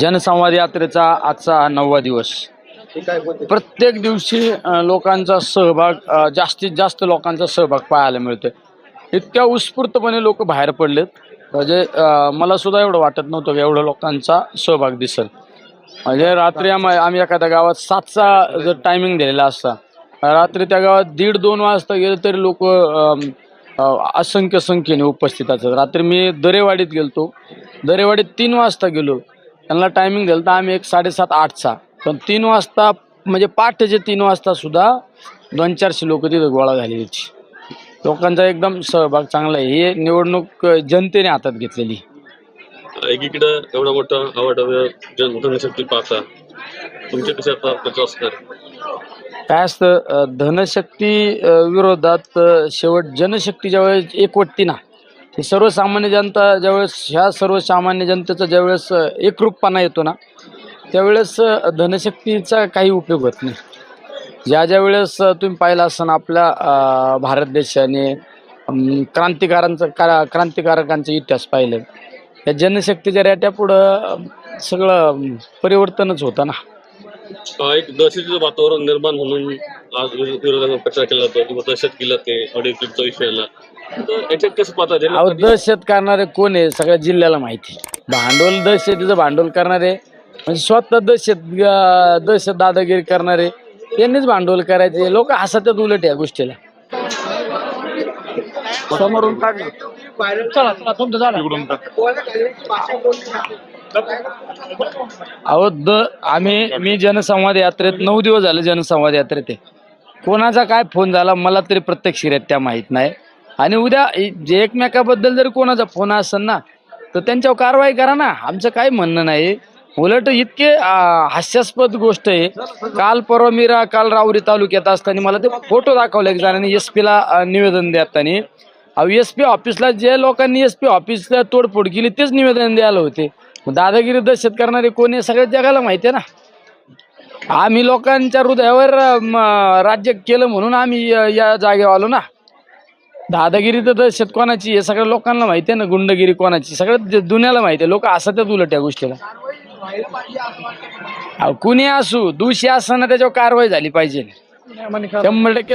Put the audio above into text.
जनसंवाद यात्रेचा आजचा नववा दिवस. प्रत्येक दिवशी लोकांचा सहभाग जास्तीत जास्त लोकांचा सहभाग पाहायला मिळतोय. इतक्या उत्स्फूर्तपणे लोक बाहेर पडलेत. म्हणजे मला सुद्धा एवढं वाटत नव्हतं की एवढं लोकांचा सहभाग दिसेल. म्हणजे रात्री आम्ही आम्ही एखाद्या गावात सातचा जर टायमिंग दिलेला असता रात्री त्या गावात दीड दोन वाजता गेले तरी लोक असंख्य संख्येने उपस्थित असतात. रात्री मी दरेवाडीत गेलतो. दरेवाडीत तीन वाजता गेलो. त्यांना टायमिंग दिलं तर आम्ही एक साडेसात आठचा. पण तीन वाजता म्हणजे पहाटेचे तीन वाजता सुद्धा दोन चारशे लोक तिथं गोळा झालेली होती. लोकांचा एकदम सहभाग चांगला आहे. हे निवडणूक जनतेने हातात घेतलेली. एकीकडे एवढा मोठा आवड जन जनशक्ती पाहता. तुमचे कसे असणार काय असतं धनशक्ती विरोधात शेवट जनशक्ती ज्यावेळेस एकवटती ना ही सर्वसामान्य जनता ज्यावेळेस ह्या सर्वसामान्य जनतेचा ज्यावेळेस एकरूपपणा येतो ना त्यावेळेस धनशक्तीचा काही उपयोग होत नाही. ज्या ज्या वेळेस तुम्ही पाहिलं असताना आपल्या भारत देशाने क्रांतिकारांचा क्रांतिकारांचं का क्रांतिकारकांचा इतिहास पाहिलं या जनशक्तीच्या रेट्यापुढं सगळं परिवर्तनच होतं ना. एक दहशतीचं वातावरण निर्माण म्हणून आज विरोधाचा प्रचार केला जातो किंवा दहशत केला ते ऑडिओ क्लिपचा विषय आला. कसं पाहता अहो दहशत करणारे कोण आहे सगळ्या जिल्ह्याला माहिती आहे. भांडवल दहशतीचं भांडवल करणारे. म्हणजे स्वतः दहशत अं, दहशत दादागिरी करणारे. त्यांनीच भांडवल करायचे. लोक हसतात उलट या गोष्टीला. समोरून अहो द आम्ही मी जनसंवाद यात्रेत नऊ दिवस झाले जनसंवाद यात्रेत आहे. कोणाचा काय फोन झाला मला तरी प्रत्यक्षरित्या माहीत नाही. आणि उद्या जे एकमेकाबद्दल जर कोणाचा फोन असेल ना तर त्यांच्यावर कारवाई करा ना. आमचं काय म्हणणं नाही. उलट इतके हास्यास्पद गोष्ट आहे. काल परवा मीरा काल रावरी तालुक्यात असताना मला ते फोटो दाखवले एक जणांनी एस पीला निवेदन देताना. अहो एस पी ऑफिसला जे लोकांनी एस पी ऑफिसला तोडफोड केली तेच निवेदन द्यायला होते. दादागिरी दहशत करणारे कोण आहे? सगळ्या जगाला माहिती आहे ना. आम्ही लोकांच्या हृदयावर राज्य केलं म्हणून आम्ही या जागेवर आलो ना. दादागिरी तर दहशत कोणाची आहे? सगळ्या लोकांना माहिती आहे ना गुंडगिरी कोणाची सगळ्या दुनियाला माहिती आहे. लोक असतात उलट या गोष्टीला. अहो, कुणी असू दोषी असताना त्याच्यावर कारवाई झाली पाहिजे. शंभर टक्के.